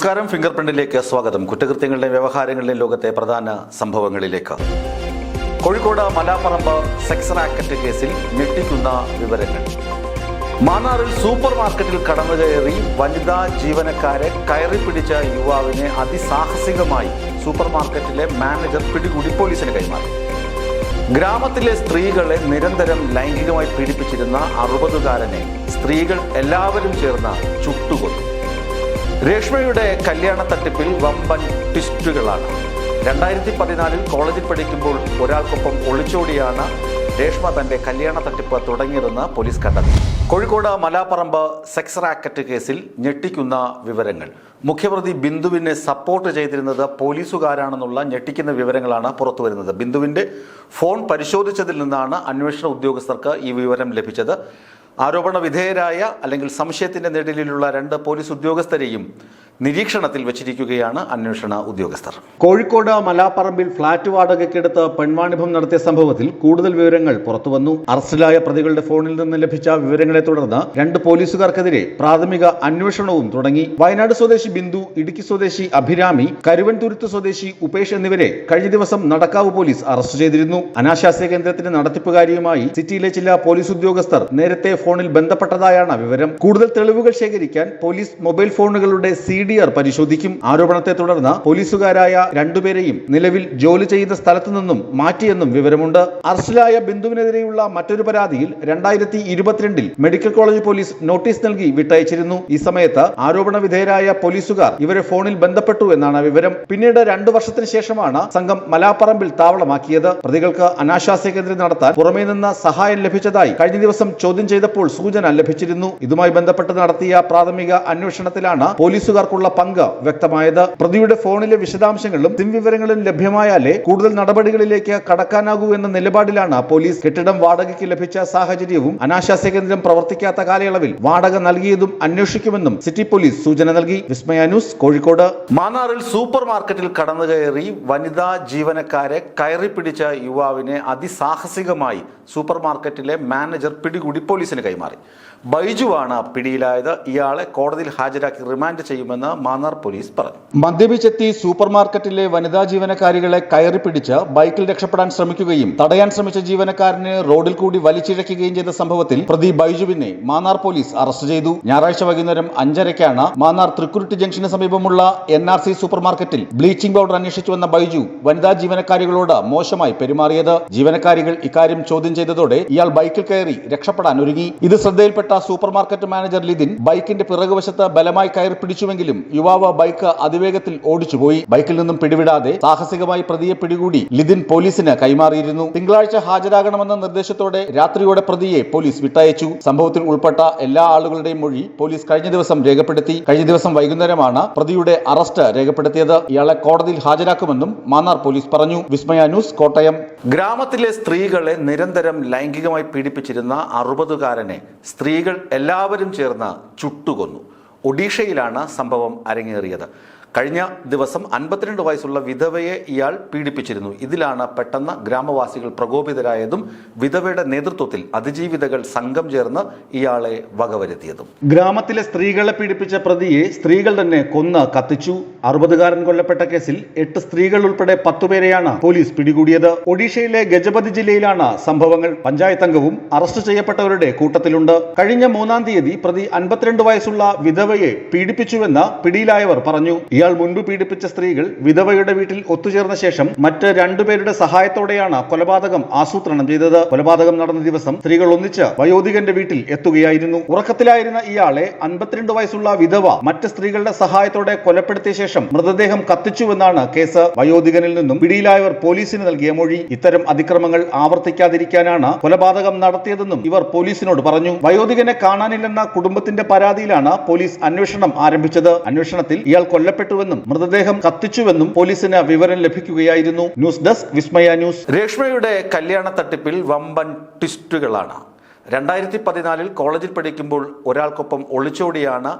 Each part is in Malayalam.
നമസ്കാരം. ഫിംഗർ പ്രിന്റിലേക്ക് സ്വാഗതം. കുറ്റകൃത്യങ്ങളുടെ വ്യവഹാരങ്ങളിലെ ലോകത്തെ പ്രധാന സംഭവങ്ങളിലേക്ക്. കോഴിക്കോട് മലാപ്പറമ്പ് സെക്സ് റാക്കറ്റ് കേസിൽ ഞെട്ടിക്കുന്ന വിവരങ്ങൾ. മാന്നാറിൽ സൂപ്പർ മാർക്കറ്റിൽ കടന്നു കയറി വനിതാ ജീവനക്കാരെ കയറി പിടിച്ച യുവാവിനെ അതിസാഹസികമായി സൂപ്പർ മാർക്കറ്റിലെ മാനേജർ പിടികൂടി പോലീസിന് കൈമാറി. ഗ്രാമത്തിലെ സ്ത്രീകളെ നിരന്തരം ലൈംഗികമായി പീഡിപ്പിച്ചിരുന്ന അറുപതുകാരനെ സ്ത്രീകൾ എല്ലാവരും ചേർന്ന് ചുട്ടുകൊന്നു. രേഷ്മയുടെ കല്യാണ തട്ടിപ്പിൽ വമ്പൻ ട്വിസ്റ്റുകളാണ്. രണ്ടായിരത്തി പതിനാലിൽ കോളേജിൽ പഠിക്കുമ്പോൾ ഒരാൾക്കൊപ്പം ഒളിച്ചോടിയാണ് രേഷ്മ തന്റെ കല്യാണ തട്ടിപ്പ് തുടങ്ങിയതെന്ന് പോലീസ് കണ്ടെത്തി. കോഴിക്കോട് മലാപ്പറമ്പ് സെക്സ് റാക്കറ്റ് കേസിൽ ഞെട്ടിക്കുന്ന വിവരങ്ങൾ. മുഖ്യപ്രതി ബിന്ദുവിനെ സപ്പോർട്ട് ചെയ്തിരുന്നത് പോലീസുകാരാണെന്നുള്ള ഞെട്ടിക്കുന്ന വിവരങ്ങളാണ് പുറത്തുവരുന്നത് ബിന്ദുവിന്റെ ഫോൺ പരിശോധിച്ചതിൽ നിന്നാണ് അന്വേഷണ ഉദ്യോഗസ്ഥർക്ക് ഈ വിവരം ലഭിച്ചത്. ആരോപണ വിധേയരായ അല്ലെങ്കിൽ സംശയത്തിന്റെ നിഴലിലുള്ള രണ്ട് പോലീസ് ഉദ്യോഗസ്ഥരെയും നിരീക്ഷണത്തിൽ വെച്ചിരിക്കുകയാണ് അന്വേഷണ ഉദ്യോഗസ്ഥർ. കോഴിക്കോട് മലാപ്പറമ്പിൽ ഫ്ളാറ്റ് വാടകയ്ക്കെടുത്ത് പെൺവാണിഭം നടത്തിയ സംഭവത്തിൽ കൂടുതൽ വിവരങ്ങൾ പുറത്തുവന്നു. അറസ്റ്റിലായ പ്രതികളുടെ ഫോണിൽ നിന്ന് ലഭിച്ച വിവരങ്ങളെ തുടർന്ന് രണ്ട് പോലീസുകാർക്കെതിരെ പ്രാഥമിക അന്വേഷണവും തുടങ്ങി. വയനാട് സ്വദേശി ബിന്ദു ഇടുക്കി സ്വദേശി അഭിരാമി കരുവൻതുരുത്ത് സ്വദേശി ഉപേഷ് എന്നിവരെ കഴിഞ്ഞ ദിവസം നടക്കാവ് പോലീസ് അറസ്റ്റ് ചെയ്തിരുന്നു. അനാശാസ്യ കേന്ദ്രത്തിന്റെ നടത്തിപ്പുകാരിയുമായി സിറ്റിയിലെ ചില പോലീസ് ഉദ്യോഗസ്ഥർ നേരത്തെ ഫോണിൽ ബന്ധപ്പെട്ടതായാണ് വിവരം. കൂടുതൽ തെളിവുകൾ ശേഖരിക്കാൻ പോലീസ് മൊബൈൽ ഫോണുകളുടെ സി ഡി ആർ പരിശോധിക്കും. ആരോപണത്തെ തുടർന്ന് പോലീസുകാരായ രണ്ടുപേരെയും നിലവിൽ ജോലി ചെയ്യുന്ന സ്ഥലത്തു നിന്നും മാറ്റിയെന്നും വിവരമുണ്ട്. അറസ്റ്റിലായ ബിന്ദുവിനെതിരെയുള്ള മറ്റൊരു പരാതിയിൽ രണ്ടായിരത്തി ഇരുപത്തിരണ്ടിൽ മെഡിക്കൽ കോളേജ് പോലീസ് നോട്ടീസ് നൽകി വിട്ടയച്ചിരുന്നു. ഈ സമയത്ത് ആരോപണ വിധേയരായ പോലീസുകാർ ഇവരെ ഫോണിൽ ബന്ധപ്പെട്ടു എന്നാണ് വിവരം. പിന്നീട് രണ്ടു വർഷത്തിന് ശേഷമാണ് സംഘം മലാപ്പറമ്പിൽ താവളമാക്കിയത്. പ്രതികൾക്ക് അനാശാസ്യ കേന്ദ്രം നടത്താൻ പുറമേ നിന്ന് സഹായം ലഭിച്ചതായി കഴിഞ്ഞ ദിവസം ചോദ്യം ചെയ്തപ്പോൾ സൂചന ലഭിച്ചിരുന്നു. ഇതുമായി ബന്ധപ്പെട്ട് നടത്തിയ പ്രാഥമിക അന്വേഷണത്തിലാണ് പോലീസുകാർക്കുള്ള പങ്ക് വ്യക്തമായത്. പ്രതിയുടെ ഫോണിലെ വിശദാംശങ്ങളും സിം വിവരങ്ങളും ലഭ്യമായാലേ കൂടുതൽ നടപടികളിലേക്ക് കടക്കാനാകൂ എന്ന നിലപാടിലാണ് പോലീസ് കെട്ടിടം വാടകയ്ക്ക് ലഭിച്ച സാഹചര്യവും അനാശാസ്യ കേന്ദ്രം പ്രവർത്തിക്കാത്ത കാലയളവിൽ വാടക നൽകിയതും അന്വേഷിക്കുമെന്നും സിറ്റി പോലീസ് സൂചന നൽകി. വിസ്മയ ന്യൂസ് കോഴിക്കോട്. മാന്നാറിൽ സൂപ്പർ മാർക്കറ്റിൽ കടന്നുകയറി വനിതാ ജീവനക്കാരെ കയറി പിടിച്ച യുവാവിനെ അതിസാഹസികമായി സൂപ്പർ മാർക്കറ്റിലെ മാനേജർ പിടികൂടി പോലീസിന് കൈമാറി. ബൈജുവാണ് പിടിയിലായത്. ഇയാളെ കോടതിയിൽ ഹാജരാക്കി റിമാൻഡ് ചെയ്യുമെന്ന് മാന്നാർ പോലീസ് പറഞ്ഞു. മദ്യപിച്ചെത്തി സൂപ്പർമാർക്കറ്റിലെ വനിതാ ജീവനക്കാരികളെ കയറി പിടിച്ച് ബൈക്കിൽ രക്ഷപ്പെടാൻ ശ്രമിക്കുകയും തടയാൻ ശ്രമിച്ച ജീവനക്കാരനെ റോഡിൽ കൂടി വലിച്ചിഴക്കുകയും ചെയ്ത സംഭവത്തിൽ പ്രതി ബൈജുവിനെ മാന്നാർ പോലീസ് അറസ്റ്റ് ചെയ്തു. ഞായറാഴ്ച വൈകുന്നേരം അഞ്ചരയ്ക്കാണ് മാന്നാർ തൃക്കുരുട്ടി ജംഗ്ഷന് സമീപമുള്ള എൻ ആർ സി സൂപ്പർ മാർക്കറ്റിൽ ബ്ലീച്ചിംഗ് പൗഡർ അന്വേഷിച്ചു വന്ന ബൈജു വനിതാ ജീവനക്കാരികളോട് മോശമായി പെരുമാറിയത്. ജീവനക്കാരികൾ ഇക്കാര്യം ചോദ്യം ചെയ്തതോടെ ഇയാൾ ബൈക്കിൽ കയറി രക്ഷപ്പെടാൻ ഒരുങ്ങി. ഇത് ശ്രദ്ധയിൽപ്പെട്ട സൂപ്പർമാർക്കറ്റ് മാനേജർ ലിതിൻ ബൈക്കിന്റെ പിറകുവശത്ത് ബലമായി കയറി പിടിച്ചുവെങ്കിലും യുവാവ് ബൈക്ക് അതിവേഗത്തിൽ ഓടിച്ചുപോയി. ബൈക്കിൽ നിന്നും പിടിവിടാതെ സാഹസികമായി പ്രതിയെ പിടികൂടി ലിതിൻ പോലീസിന് കൈമാറിയിരുന്നു. തിങ്കളാഴ്ച ഹാജരാകണമെന്ന നിർദ്ദേശത്തോടെ രാത്രിയോടെ പ്രതിയെ പോലീസ് വിട്ടയച്ചു. സംഭവത്തിൽ ഉൾപ്പെട്ട എല്ലാ ആളുകളുടെയും മൊഴി പോലീസ് കഴിഞ്ഞ ദിവസം രേഖപ്പെടുത്തി. കഴിഞ്ഞ ദിവസം വൈകുന്നേരമാണ് പ്രതിയുടെ അറസ്റ്റ് രേഖപ്പെടുത്തിയത്. ഇയാളെ കോടതിയിൽ ഹാജരാക്കുമെന്നും മാന്നാർ പോലീസ് പറഞ്ഞു. വിസ്മയ ന്യൂസ് കോട്ടയം. ഗ്രാമത്തിലെ സ്ത്രീകളെ നിരന്തരം ലൈംഗികമായി പീഡിപ്പിച്ചിരുന്ന അറുപതുകാരനെ സ്ത്രീകൾ എല്ലാവരും ചേർന്ന് ചുട്ടുകൊന്നു. ഒഡീഷയിലാണ് സംഭവം അരങ്ങേറിയത്. കഴിഞ്ഞ ദിവസം അൻപത്തിരണ്ട് വയസ്സുള്ള വിധവയെ ഇയാൾ പീഡിപ്പിച്ചിരുന്നു. ഇതിലാണ് പെട്ടെന്ന് ഗ്രാമവാസികൾ പ്രകോപിതരായതും വിധവയുടെ നേതൃത്വത്തിൽ അതിജീവിതകൾ സംഘം ചേർന്ന് ഇയാളെ വകവരുത്തിയതും. ഗ്രാമത്തിലെ സ്ത്രീകളെ പീഡിപ്പിച്ച പ്രതിയെ സ്ത്രീകൾ തന്നെ കൊന്ന് കത്തിച്ചു. അറുപതുകാരൻ കൊല്ലപ്പെട്ട കേസിൽ എട്ട് സ്ത്രീകൾ ഉൾപ്പെടെ പത്തുപേരെയാണ് പോലീസ് പിടികൂടിയത്. ഒഡീഷയിലെ ഗജപതി ജില്ലയിലാണ് സംഭവങ്ങൾ. പഞ്ചായത്ത് അംഗവും അറസ്റ്റ് ചെയ്യപ്പെട്ടവരുടെ കൂട്ടത്തിലുണ്ട്. കഴിഞ്ഞ മൂന്നാം തീയതി പ്രതി അൻപത്തിരണ്ട് വയസ്സുള്ള വിധവയെ പീഡിപ്പിച്ചുവെന്ന് പിടിയിലായവർ പറഞ്ഞു. ഇയാൾ മുൻപ് പീഡിപ്പിച്ച സ്ത്രീകൾ വിധവയുടെ വീട്ടിൽ ഒത്തുചേർന്ന ശേഷം മറ്റ് രണ്ടുപേരുടെ സഹായത്തോടെയാണ് കൊലപാതകം ആസൂത്രണം ചെയ്തത്. കൊലപാതകം നടന്ന ദിവസം സ്ത്രീകൾ ഒന്നിച്ച് വയോധികന്റെ വീട്ടിൽ എത്തുകയായിരുന്നു. ഉറക്കത്തിലായിരുന്ന ഇയാളെ അൻപത്തിരണ്ട് വയസ്സുള്ള വിധവ മറ്റ് സ്ത്രീകളുടെ സഹായത്തോടെ കൊലപ്പെടുത്തിയ ശേഷം മൃതദേഹം കത്തിച്ചുവെന്നാണ് കേസ്. വയോധികനിൽ നിന്നും പിടിയിലായവർ പോലീസിന് നൽകിയ മൊഴി. ഇത്തരം അതിക്രമങ്ങൾ ആവർത്തിക്കാതിരിക്കാനാണ് കൊലപാതകം നടത്തിയതെന്നും ഇവർ പോലീസിനോട് പറഞ്ഞു. വയോധികനെ കാണാനില്ലെന്ന കുടുംബത്തിന്റെ പരാതിയിലാണ് പോലീസ് അന്വേഷണം ആരംഭിച്ചത്. അന്വേഷണത്തിൽ ഇയാൾ കൊല്ലപ്പെട്ടുവെന്നും മൃതദേഹം കത്തിച്ചുവെന്നും പോലീസിന് വിവരം ലഭിക്കുകയായിരുന്നു ന്യൂസ് ഡെസ്ക് വിസ്മയ ന്യൂസ്. രേഷ്മയുടെ കല്യാണ തട്ടിപ്പിൽ വമ്പൻ ട്വിസ്റ്റുകളാണ്. രണ്ടായിരത്തി പതിനാലിൽ കോളേജിൽ പഠിക്കുമ്പോൾ ഒരാൾക്കൊപ്പം ഒളിച്ചോടിയാണ്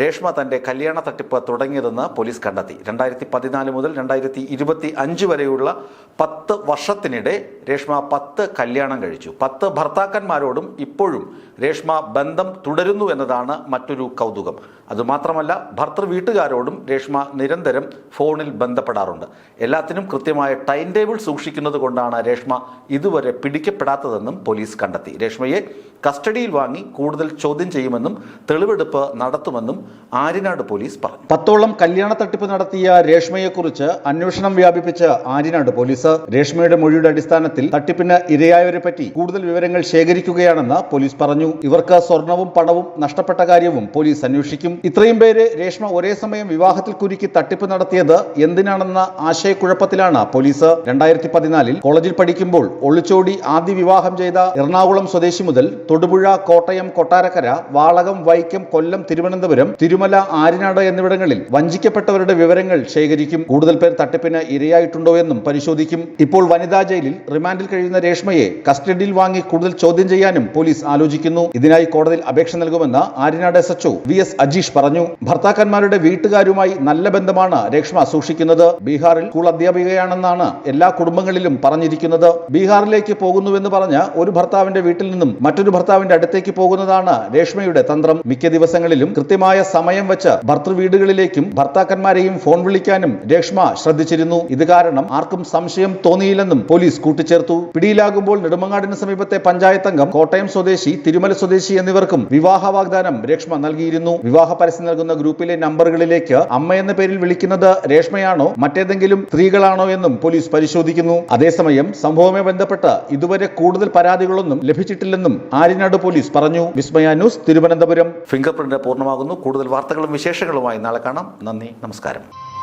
രേഷ്മ തന്റെ കല്യാണ തട്ടിപ്പ് തുടങ്ങിയതെന്ന് പോലീസ് കണ്ടെത്തി. രണ്ടായിരത്തി പതിനാല് മുതൽ രണ്ടായിരത്തി ഇരുപത്തി അഞ്ച് വരെയുള്ള പത്ത് വർഷത്തിനിടെ രേഷ്മ പത്ത് കല്യാണം കഴിച്ചു. പത്ത് ഭർത്താക്കന്മാരോടും ഇപ്പോഴും രേഷ്മ ബന്ധം തുടരുന്നു എന്നതാണ് മറ്റൊരു കൗതുകം. അതുമാത്രമല്ല ഭർത്തൃ വീട്ടുകാരോടും രേഷ്മ നിരന്തരം ഫോണിൽ ബന്ധപ്പെടാറുണ്ട്. എല്ലാത്തിനും കൃത്യമായ ടൈം ടേബിൾ സൂക്ഷിക്കുന്നത് കൊണ്ടാണ് രേഷ്മ ഇതുവരെ പിടിക്കപ്പെടാത്തതെന്നും പോലീസ് കണ്ടെത്തി. രേഷ്മയെ കസ്റ്റഡിയിൽ വാങ്ങി കൂടുതൽ ചോദ്യം ചെയ്യുമെന്നും തെളിവെടുപ്പ് നടത്തുമെന്നും ആര്യനാട് പോലീസ് പറഞ്ഞു. പത്തോളം കല്യാണ തട്ടിപ്പ് നടത്തിയ രേഷ്മയെക്കുറിച്ച് അന്വേഷണം വ്യാപിപ്പിച്ച ആര്യനാട് പോലീസ് രേഷ്മയുടെ മൊഴിയുടെ അടിസ്ഥാനത്തിൽ തട്ടിപ്പിന് ഇരയായവരെ പറ്റി കൂടുതൽ വിവരങ്ങൾ ശേഖരിക്കുകയാണെന്ന് പോലീസ് പറഞ്ഞു. ഇവർക്ക് സ്വർണവും പണവും നഷ്ടപ്പെട്ട കാര്യവും പോലീസ് അന്വേഷിക്കും. ഇത്രയും പേര് രേഷ്മ ഒരേ സമയം വിവാഹത്തിൽ കുരുക്കി തട്ടിപ്പ് നടത്തിയത് എന്തിനാണെന്ന ആശയക്കുഴപ്പത്തിലാണ് പോലീസ്. രണ്ടായിരത്തി പതിനാലിൽ കോളേജിൽ പഠിക്കുമ്പോൾ ഒളിച്ചോടി ആദ്യ വിവാഹം ചെയ്ത എറണാകുളം സ്വദേശി മുതൽ തൊടുപുഴ കോട്ടയം കൊട്ടാരക്കര വാളകം വൈക്കം കൊല്ലം തിരുവനന്തപുരം തിരുമല ആര്യനാട് എന്നിവിടങ്ങളിൽ വഞ്ചിക്കപ്പെട്ടവരുടെ വിവരങ്ങൾ ശേഖരിക്കും. കൂടുതൽ പേർ തട്ടിപ്പിന് ഇരയായിട്ടുണ്ടോ എന്നും പരിശോധിക്കും. ഇപ്പോൾ വനിതാ ജയിലിൽ റിമാൻഡിൽ കഴിയുന്ന രേഷ്മയെ കസ്റ്റഡിയിൽ വാങ്ങി കൂടുതൽ ചോദ്യം ചെയ്യാനും പോലീസ് ആലോചിക്കുന്നു. ഇതിനായി കോടതിയിൽ അപേക്ഷ നൽകുമെന്ന് Aryanad S H O V S Ajeesh പറഞ്ഞു. ഭർത്താക്കന്മാരുടെ വീട്ടുകാരുമായി നല്ല ബന്ധമാണ് രേഷ്മ സൂക്ഷിക്കുന്നത്. ബീഹാറിൽ സ്കൂൾ അധ്യാപികയാണെന്നാണ് എല്ലാ കുടുംബങ്ങളിലും പറഞ്ഞിരിക്കുന്നത്. ബീഹാറിലേക്ക് പോകുന്നുവെന്ന് പറഞ്ഞ ഒരു ഭർത്താവിന്റെ വീട്ടിൽ നിന്നും മറ്റൊരു ഭർത്താവിന്റെ അടുത്തേക്ക് പോകുന്നതാണ് രേഷ്മയുടെ തന്ത്രം. മിക്ക ദിവസങ്ങളിലും കൃത്യമായ സമയം വെച്ച് ഭർത്തൃവീടുകളിലേക്കും ഭർത്താക്കന്മാരെയും ഫോൺ വിളിക്കാനും രേഷ്മ ശ്രദ്ധിച്ചിരുന്നു. ഇത് കാരണം ആർക്കും സംശയം തോന്നിയില്ലെന്നും പോലീസ് കൂട്ടിച്ചേർത്തു. പിടിയിലാകുമ്പോൾ നെടുമങ്ങാടിന് സമീപത്തെ പഞ്ചായത്ത് അംഗം കോട്ടയം സ്വദേശി തിരുമല സ്വദേശി എന്നിവർക്കും വിവാഹ വാഗ്ദാനം രേഷ്മ നൽകിയിരുന്നു. വിവാഹ പരസ്യം നൽകുന്ന ഗ്രൂപ്പിലെ നമ്പറുകളിലേക്ക് അമ്മ എന്ന പേരിൽ വിളിക്കുന്നത് രേഷ്മയാണോ മറ്റേതെങ്കിലും സ്ത്രീകളാണോ എന്നും പോലീസ് പരിശോധിക്കുന്നു. അതേസമയം സംഭവവുമായി ബന്ധപ്പെട്ട് ഇതുവരെ കൂടുതൽ പരാതികളൊന്നും ലഭിച്ചിട്ടില്ലെന്നും ആര്യനാട് പോലീസ് പറഞ്ഞു. Vismaya news Thiruvananthapuram. Finger print പൂർണമാകുന്നു. കൂടുതൽ വാർത്തകളും വിശേഷങ്ങളുമായി നാളെ കാണാം. നന്ദി നമസ്കാരം.